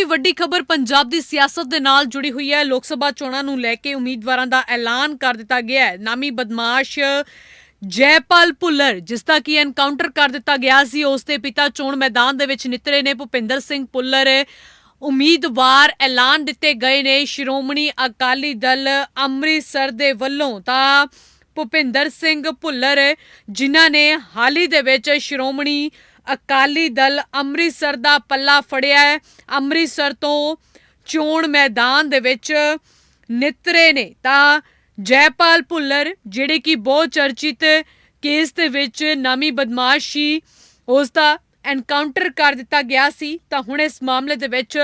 ਦੀ ਵੱਡੀ ਖਬਰ ਪੰਜਾਬ ਦੀ ਸਿਆਸਤ ਦੇ ਨਾਲ ਜੁੜੀ ਹੋਈ ਹੈ। ਲੋਕ ਸਭਾ ਚੋਣਾਂ ਨੂੰ ਲੈ ਕੇ ਉਮੀਦਵਾਰਾਂ ਦਾ ਐਲਾਨ ਕਰ ਦਿੱਤਾ ਗਿਆ ਹੈ। ਨਾਮੀ ਬਦਮਾਸ਼ ਜੈਪਾਲ ਭੁੱਲਰ, ਜਿਸ ਦਾ ਕੀ ਐਨਕਾਊਂਟਰ ਕਰ ਦਿੱਤਾ ਗਿਆ ਸੀ, ਉਸ ਦੇ ਪਿਤਾ ਚੋਣ ਮੈਦਾਨ ਦੇ ਵਿੱਚ ਨਿਤਰੇ ਨੇ ਭੁਪਿੰਦਰ ਸਿੰਘ ਭੁੱਲਰ ਉਮੀਦਵਾਰ ਐਲਾਨ ਦਿੱਤੇ ਗਏ ਨੇ। ਸ਼੍ਰੋਮਣੀ ਅਕਾਲੀ ਦਲ ਅੰਮ੍ਰਿਤਸਰ ਦੇ ਵੱਲੋਂ ਤਾਂ ਭੁਪਿੰਦਰ ਸਿੰਘ ਭੁੱਲਰ, ਜਿਨ੍ਹਾਂ ਨੇ ਹਾਲ ਹੀ ਦੇ ਵਿੱਚ ਸ਼੍ਰੋਮਣੀ ਅਕਾਲੀ ਦਲ ਅੰਮ੍ਰਿਤਸਰ ਦਾ ਪੱਲਾ ਫੜਿਆ ਹੈ। ਅੰਮ੍ਰਿਤਸਰ ਤੋਂ ਚੋਣ ਮੈਦਾਨ ਦੇ ਵਿੱਚ ਨਿਤਰੇ ਨੇ ਤਾਂ ਜੈਪਾਲ ਭੁੱਲਰ, ਜਿਹੜੇ ਕਿ ਬਹੁਤ ਚਰਚਿਤ ਕੇਸ ਦੇ ਵਿੱਚ ਨਾਮੀ ਬਦਮਾਸ਼ ਸੀ, ਉਸ ਦਾ ਐਨਕਾਊਂਟਰ ਕਰ ਦਿੱਤਾ ਗਿਆ ਸੀ। ਤਾਂ ਹੁਣ ਇਸ ਮਾਮਲੇ ਦੇ ਵਿੱਚ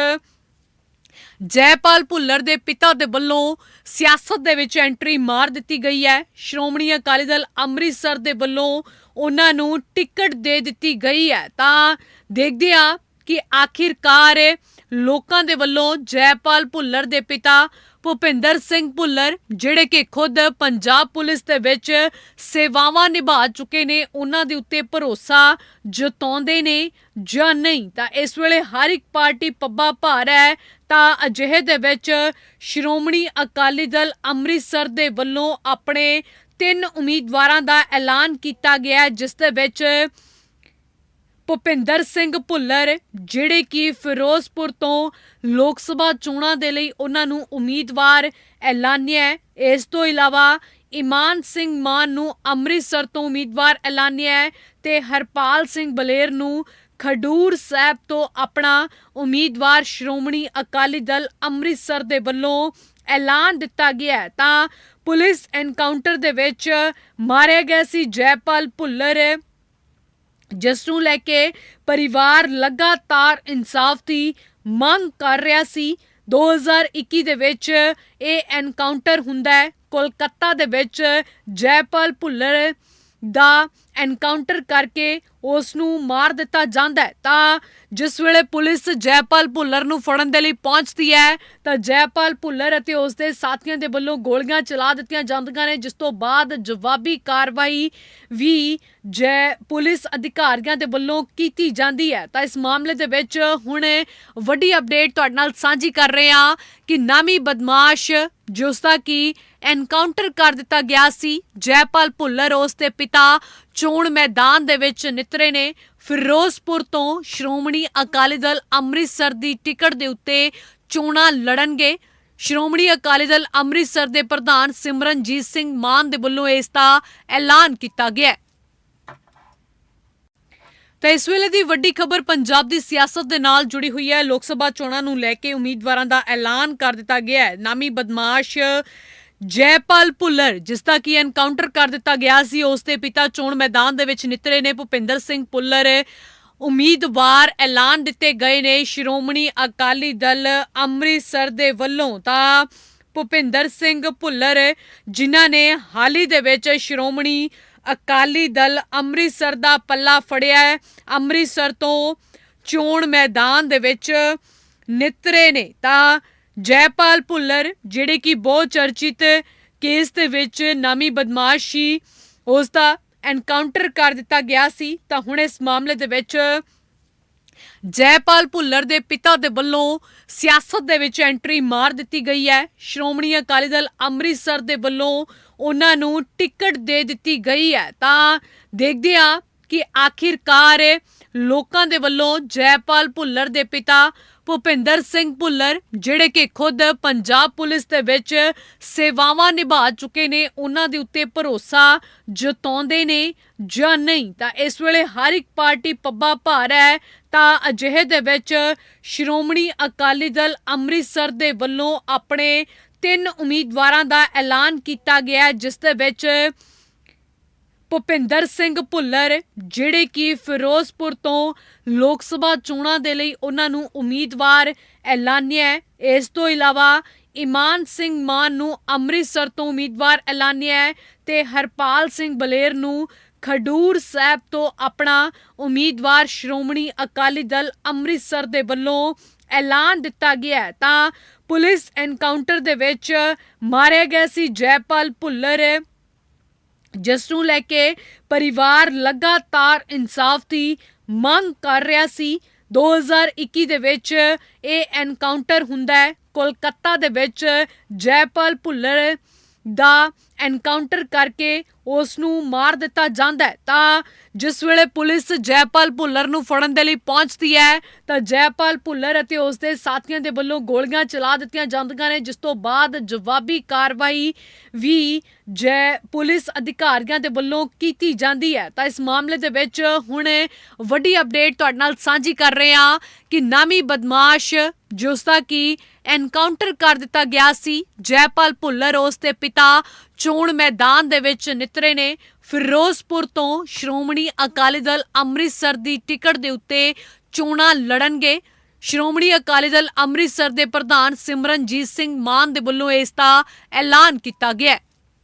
ਜੈਪਾਲ ਭੁੱਲਰ ਦੇ ਪਿਤਾ ਦੇ ਵੱਲੋਂ ਸਿਆਸਤ ਦੇ ਵਿੱਚ ਐਂਟਰੀ ਮਾਰ ਦਿੱਤੀ ਗਈ ਹੈ। ਸ਼੍ਰੋਮਣੀ ਅਕਾਲੀ ਦਲ ਅੰਮ੍ਰਿਤਸਰ ਦੇ ਵੱਲੋਂ ਉਹਨਾਂ ਨੂੰ ਟਿਕਟ ਦੇ ਦਿੱਤੀ ਗਈ ਹੈ। ਤਾਂ ਦੇਖਦੇ ਹਾਂ ਕਿ ਆਖਿਰਕਾਰ ਲੋਕਾਂ ਦੇ ਵੱਲੋਂ ਜੈਪਾਲ ਭੁੱਲਰ ਦੇ ਪਿਤਾ ਭੁਪਿੰਦਰ ਸਿੰਘ ਭੁੱਲਰ, ਜਿਹੜੇ ਕਿ ਖੁਦ ਪੰਜਾਬ ਪੁਲਿਸ ਦੇ ਵਿੱਚ ਸੇਵਾਵਾਂ ਨਿਭਾ ਚੁੱਕੇ ਨੇ, ਉਹਨਾਂ ਦੇ ਉੱਤੇ ਭਰੋਸਾ ਜਤਾਉਂਦੇ ਨੇ ਜਾਂ ਨਹੀਂ? ਤਾਂ ਇਸ ਵੇਲੇ ਹਰ ਇੱਕ ਪਾਰਟੀ ਪੱਬਾ ਭਾਰ ਹੈ। ਤਾਂ ਅਜਿਹੇ ਦੇ ਵਿੱਚ ਸ਼੍ਰੋਮਣੀ ਅਕਾਲੀ ਦਲ ਅੰਮ੍ਰਿਤਸਰ ਦੇ ਵੱਲੋਂ ਆਪਣੇ ਤਿੰਨ ਉਮੀਦਵਾਰਾਂ ਦਾ ਐਲਾਨ ਕੀਤਾ ਗਿਆ, ਜਿਸ ਦੇ ਵਿੱਚ ਭੁਪਿੰਦਰ ਸਿੰਘ ਭੁੱਲਰ, ਜਿਹੜੇ ਕਿ ਫਿਰੋਜ਼ਪੁਰ ਤੋਂ ਲੋਕ ਸਭਾ ਚੋਣਾਂ ਦੇ ਲਈ ਉਹਨਾਂ ਨੂੰ ਉਮੀਦਵਾਰ ਐਲਾਨਿਆ ਇਸ ਤੋਂ ਇਲਾਵਾ ਇਮਾਨ ਸਿੰਘ ਮਾਨ ਨੂੰ ਅੰਮ੍ਰਿਤਸਰ ਤੋਂ ਉਮੀਦਵਾਰ ਐਲਾਨਿਆ ਹੈ ਤੇ ਹਰਪਾਲ ਸਿੰਘ ਬਲੇਰ ਨੂੰ ਖਡੂਰ ਸਾਹਿਬ ਤੋਂ ਆਪਣਾ ਉਮੀਦਵਾਰ ਸ਼੍ਰੋਮਣੀ ਅਕਾਲੀ ਦਲ ਅੰਮ੍ਰਿਤਸਰ ਦੇ ਵੱਲੋਂ ਐਲਾਨ ਦਿੱਤਾ ਗਿਆ ਤਾਂ ਪੁਲਿਸ ਐਨਕਾਊਂਟਰ ਦੇ ਵਿੱਚ ਮਾਰਿਆ ਗਿਆ ਸੀ। ਜੈਪਾਲ ਭੁੱਲਰ ਜਿਸ ਨੂੰ ਲੈ ਕੇ ਪਰਿਵਾਰ ਲਗਾਤਾਰ ਇਨਸਾਫ ਦੀ ਮੰਗ ਕਰ ਰਿਹਾ ਸੀ। 2021 ਦੇ ਵਿੱਚ ਇਹ ਐਨਕਾਊਂਟਰ ਹੁੰਦਾ ਹੈ। ਕੋਲਕਾਤਾ ਦੇ ਵਿੱਚ ਜੈਪਾਲ ਭੁੱਲਰ ਦਾ ਐਨਕਾਊਂਟਰ ਕਰਕੇ ਉਸ ਨੂੰ ਮਾਰ ਦਿੱਤਾ ਜਾਂਦਾ ਹੈ। ਤਾਂ ਜਿਸ ਵੇਲੇ ਪੁਲਿਸ ਜੈਪਾਲ ਭੁੱਲਰ ਨੂੰ ਫੜਨ ਦੇ ਲਈ ਪਹੁੰਚਦੀ ਹੈ, ਤਾਂ ਜੈਪਾਲ ਭੁੱਲਰ ਅਤੇ ਉਸ ਦੇ ਸਾਥੀਆਂ ਦੇ ਵੱਲੋਂ ਗੋਲੀਆਂ ਚਲਾ ਦਿੱਤੀਆਂ ਜਾਂਦੀਆਂ ਨੇ, ਜਿਸ ਤੋਂ ਬਾਅਦ ਜਵਾਬੀ ਕਾਰਵਾਈ ਵੀ ਜੈ ਪੁਲਿਸ ਅਧਿਕਾਰੀਆਂ ਦੇ ਵੱਲੋਂ ਕੀਤੀ ਜਾਂਦੀ ਹੈ। ਤਾਂ ਇਸ ਮਾਮਲੇ ਦੇ ਵਿੱਚ ਹੁਣ ਵੱਡੀ ਅਪਡੇਟ ਤੁਹਾਡੇ ਨਾਲ ਸਾਂਝੀ ਕਰ ਰਹੇ ਹਾਂ ਕਿ ਨਾਮੀ ਬਦਮਾਸ਼ ਜਿਸ ਦਾ ਕੀ ਐਨਕਾਊਂਟਰ ਕਰ ਦਿੱਤਾ ਗਿਆ ਸੀ, ਜੈਪਾਲ ਭੁੱਲਰ ਉਸ ਦੇ ਪਿਤਾ ਚੋਣ ਮੈਦਾਨ ਦੇ ਵਿੱਚ ਨਿਤਰੇ ਨੇ ਫਿਰੋਜ਼ਪੁਰ ਤੋਂ ਸ਼੍ਰੋਮਣੀ ਅਕਾਲੀ ਦਲ ਅੰਮ੍ਰਿਤਸਰ ਦੀ ਟਿਕਟ ਦੇ ਉੱਤੇ ਚੋਣਾਂ ਲੜਨਗੇ। ਸ਼੍ਰੋਮਣੀ ਅਕਾਲੀ ਦਲ ਅੰਮ੍ਰਿਤਸਰ ਦੇ ਪ੍ਰਧਾਨ ਸਿਮਰਨਜੀਤ ਸਿੰਘ ਮਾਨ ਦੇ ਵੱਲੋਂ ਇਸ ਦਾ ਐਲਾਨ ਕੀਤਾ ਗਿਆ ਹੈ। ਤਾਂ ਇਸ ਵੇਲੇ ਦੀ ਵੱਡੀ ਖਬਰ ਪੰਜਾਬ ਦੀ ਸਿਆਸਤ ਦੇ ਨਾਲ ਜੁੜੀ ਹੋਈ ਹੈ। ਲੋਕ ਸਭਾ ਚੋਣਾਂ ਨੂੰ ਲੈ ਕੇ ਉਮੀਦਵਾਰਾਂ ਦਾ ਐਲਾਨ ਕਰ ਦਿੱਤਾ ਗਿਆ ਹੈ। ਨਾਮੀ ਬਦਮਾਸ਼ ਜੈਪਾਲ ਭੁੱਲਰ, ਜਿਸ ਦਾ ਕੀ ਐਨਕਾਊਂਟਰ ਕਰ ਦਿੱਤਾ ਗਿਆ ਸੀ, ਉਸ ਦੇ ਪਿਤਾ ਚੋਣ ਮੈਦਾਨ ਦੇ ਵਿੱਚ ਨਿਤਰੇ ਨੇ ਭੁਪਿੰਦਰ ਸਿੰਘ ਭੁੱਲਰ ਉਮੀਦਵਾਰ ਐਲਾਨ ਦਿੱਤੇ ਗਏ ਨੇ। ਸ਼੍ਰੋਮਣੀ ਅਕਾਲੀ ਦਲ ਅੰਮ੍ਰਿਤਸਰ ਦੇ ਵੱਲੋਂ ਤਾਂ ਭੁਪਿੰਦਰ ਸਿੰਘ ਭੁੱਲਰ, ਜਿਨ੍ਹਾਂ ਨੇ ਹਾਲ ਹੀ ਦੇ ਵਿੱਚ ਸ਼੍ਰੋਮਣੀ ਅਕਾਲੀ ਦਲ ਅੰਮ੍ਰਿਤਸਰ ਦਾ ਪੱਲਾ ਫੜਿਆ ਹੈ, ਅੰਮ੍ਰਿਤਸਰ ਤੋਂ ਚੋਣ ਮੈਦਾਨ ਦੇ ਵਿੱਚ ਨਿਤਰੇ ਨੇ ਤਾਂ ਜੈਪਾਲ ਭੁੱਲਰ, ਜਿਹੜੇ ਕਿ ਬਹੁਤ ਚਰਚਿਤ ਕੇਸ ਦੇ ਵਿੱਚ ਨਾਮੀ ਬਦਮਾਸ਼ ਸੀ, ਉਸ ਦਾ ਐਨਕਾਊਂਟਰ ਕਰ ਦਿੱਤਾ ਗਿਆ ਸੀ। ਤਾਂ ਹੁਣ ਇਸ ਮਾਮਲੇ ਦੇ ਵਿੱਚ ਜੈਪਾਲ ਭੁੱਲਰ ਦੇ ਪਿਤਾ ਦੇ ਵੱਲੋਂ ਸਿਆਸਤ ਦੇ ਵਿੱਚ ਐਂਟਰੀ ਮਾਰ ਦਿੱਤੀ ਗਈ ਹੈ। ਸ਼੍ਰੋਮਣੀ ਅਕਾਲੀ ਦਲ ਅੰਮ੍ਰਿਤਸਰ ਦੇ ਵੱਲੋਂ ਉਹਨਾਂ ਨੂੰ ਟਿਕਟ ਦੇ ਦਿੱਤੀ ਗਈ ਹੈ। ਤਾਂ ਦੇਖਦੇ ਹਾਂ ਕਿ ਆਖਿਰਕਾਰ ਲੋਕਾਂ ਦੇ ਵੱਲੋਂ ਜੈਪਾਲ ਭੁੱਲਰ ਦੇ ਪਿਤਾ ਭੁਪਿੰਦਰ ਸਿੰਘ ਭੁੱਲਰ, ਜਿਹੜੇ ਕਿ ਖੁਦ ਪੰਜਾਬ ਪੁਲਿਸ ਦੇ ਵਿੱਚ ਸੇਵਾਵਾਂ ਨਿਭਾ ਚੁੱਕੇ ਨੇ, ਉਹਨਾਂ ਦੇ ਉੱਤੇ ਭਰੋਸਾ ਜਤਾਉਂਦੇ ਨੇ ਜਾਂ ਨਹੀਂ? ਤਾਂ ਇਸ ਵੇਲੇ ਹਰ ਇੱਕ ਪਾਰਟੀ ਪੱਬਾ ਭਾਰ ਹੈ, ਤਾਂ ਅਜਿਹੇ ਦੇ ਵਿੱਚ ਸ਼੍ਰੋਮਣੀ ਅਕਾਲੀ ਦਲ ਅੰਮ੍ਰਿਤਸਰ ਦੇ ਵੱਲੋਂ ਆਪਣੇ ਤਿੰਨ ਉਮੀਦਵਾਰਾਂ ਦਾ ਐਲਾਨ ਕੀਤਾ ਗਿਆ ਜਿਸ ਦੇ ਵਿੱਚ ਭੁਪਿੰਦਰ ਸਿੰਘ ਭੁੱਲਰ, ਜਿਹੜੇ ਕਿ ਫਿਰੋਜ਼ਪੁਰ ਤੋਂ ਲੋਕ ਸਭਾ ਚੋਣਾਂ ਦੇ ਲਈ ਉਹਨਾਂ ਨੂੰ ਉਮੀਦਵਾਰ ਐਲਾਨਿਆ ਹੈ। ਇਸ ਤੋਂ ਇਲਾਵਾ ਇਮਾਨ ਸਿੰਘ ਮਾਨ ਨੂੰ ਅੰਮ੍ਰਿਤਸਰ ਤੋਂ ਉਮੀਦਵਾਰ ਐਲਾਨਿਆ ਹੈ ਤੇ ਹਰਪਾਲ ਸਿੰਘ ਬਲੇਰ ਨੂੰ ਖਡੂਰ ਸਾਹਿਬ ਤੋਂ ਆਪਣਾ ਉਮੀਦਵਾਰ ਸ਼੍ਰੋਮਣੀ ਅਕਾਲੀ ਦਲ ਅੰਮ੍ਰਿਤਸਰ ਦੇ ਵੱਲੋਂ ਐਲਾਨ ਦਿੱਤਾ ਗਿਆ ਤਾਂ ਪੁਲਿਸ ਐਨਕਾਊਂਟਰ ਦੇ ਵਿੱਚ ਮਾਰਿਆ ਗਿਆ ਸੀ। ਜੈਪਾਲ ਭੁੱਲਰ ਜਿਸ ਨੂੰ ਲੈ ਕੇ ਪਰਿਵਾਰ ਲਗਾਤਾਰ ਇਨਸਾਫ ਦੀ ਮੰਗ ਕਰ ਰਿਹਾ ਸੀ। 2021 ਦੇ ਵਿੱਚ ਇਹ ਐਨਕਾਊਂਟਰ ਹੁੰਦਾ ਹੈ। ਕੋਲਕਾਤਾ ਦੇ ਵਿੱਚ ਜੈਪਾਲ ਭੁੱਲਰ ਦਾ ਐਨਕਾਊਂਟਰ ਕਰਕੇ ਉਸ ਨੂੰ ਮਾਰ ਦਿੱਤਾ ਜਾਂਦਾ ਹੈ। ਤਾਂ ਜਿਸ ਵੇਲੇ ਪੁਲਿਸ ਜੈਪਾਲ ਭੁੱਲਰ ਨੂੰ ਫੜਨ ਦੇ ਲਈ ਪਹੁੰਚਦੀ ਹੈ, ਤਾਂ ਜੈਪਾਲ ਭੁੱਲਰ ਅਤੇ ਉਸ ਦੇ ਸਾਥੀਆਂ ਦੇ ਵੱਲੋਂ ਗੋਲੀਆਂ ਚਲਾ ਦਿੱਤੀਆਂ ਜਾਂਦੀਆਂ ਨੇ, ਜਿਸ ਤੋਂ ਬਾਅਦ ਜਵਾਬੀ ਕਾਰਵਾਈ ਵੀ ਜੈ ਪੁਲਿਸ ਅਧਿਕਾਰੀਆਂ ਦੇ ਵੱਲੋਂ ਕੀਤੀ ਜਾਂਦੀ ਹੈ। ਤਾਂ ਇਸ ਮਾਮਲੇ ਦੇ ਵਿੱਚ ਹੁਣ ਵੱਡੀ ਅਪਡੇਟ ਤੁਹਾਡੇ ਨਾਲ ਸਾਂਝੀ ਕਰ ਰਹੇ ਹਾਂ ਕਿ ਨਾਮੀ ਬਦਮਾਸ਼ ਜਿਸ ਦਾ ਕਿ ਐਨਕਾਊਂਟਰ ਕਰ ਦਿੱਤਾ ਗਿਆ ਸੀ। ਜੈਪਾਲ ਭੁੱਲਰ ਉਸ ਦੇ ਪਿਤਾ ਚੋਣ ਮੈਦਾਨ ਦੇ ਵਿੱਚ ਨਿਤਰੇ ਨੇ ਫਿਰੋਜ਼ਪੁਰ ਤੋਂ ਸ਼੍ਰੋਮਣੀ ਅਕਾਲੀ ਦਲ ਅੰਮ੍ਰਿਤਸਰ ਦੀ ਟਿਕਟ ਦੇ ਉੱਤੇ ਚੋਣਾਂ ਲੜਨਗੇ। ਸ਼੍ਰੋਮਣੀ ਅਕਾਲੀ ਦਲ ਅੰਮ੍ਰਿਤਸਰ ਦੇ ਪ੍ਰਧਾਨ ਸਿਮਰਨਜੀਤ ਸਿੰਘ ਮਾਨ ਦੇ ਵੱਲੋਂ ਇਸ ਦਾ ਐਲਾਨ ਕੀਤਾ ਗਿਆ ਹੈ।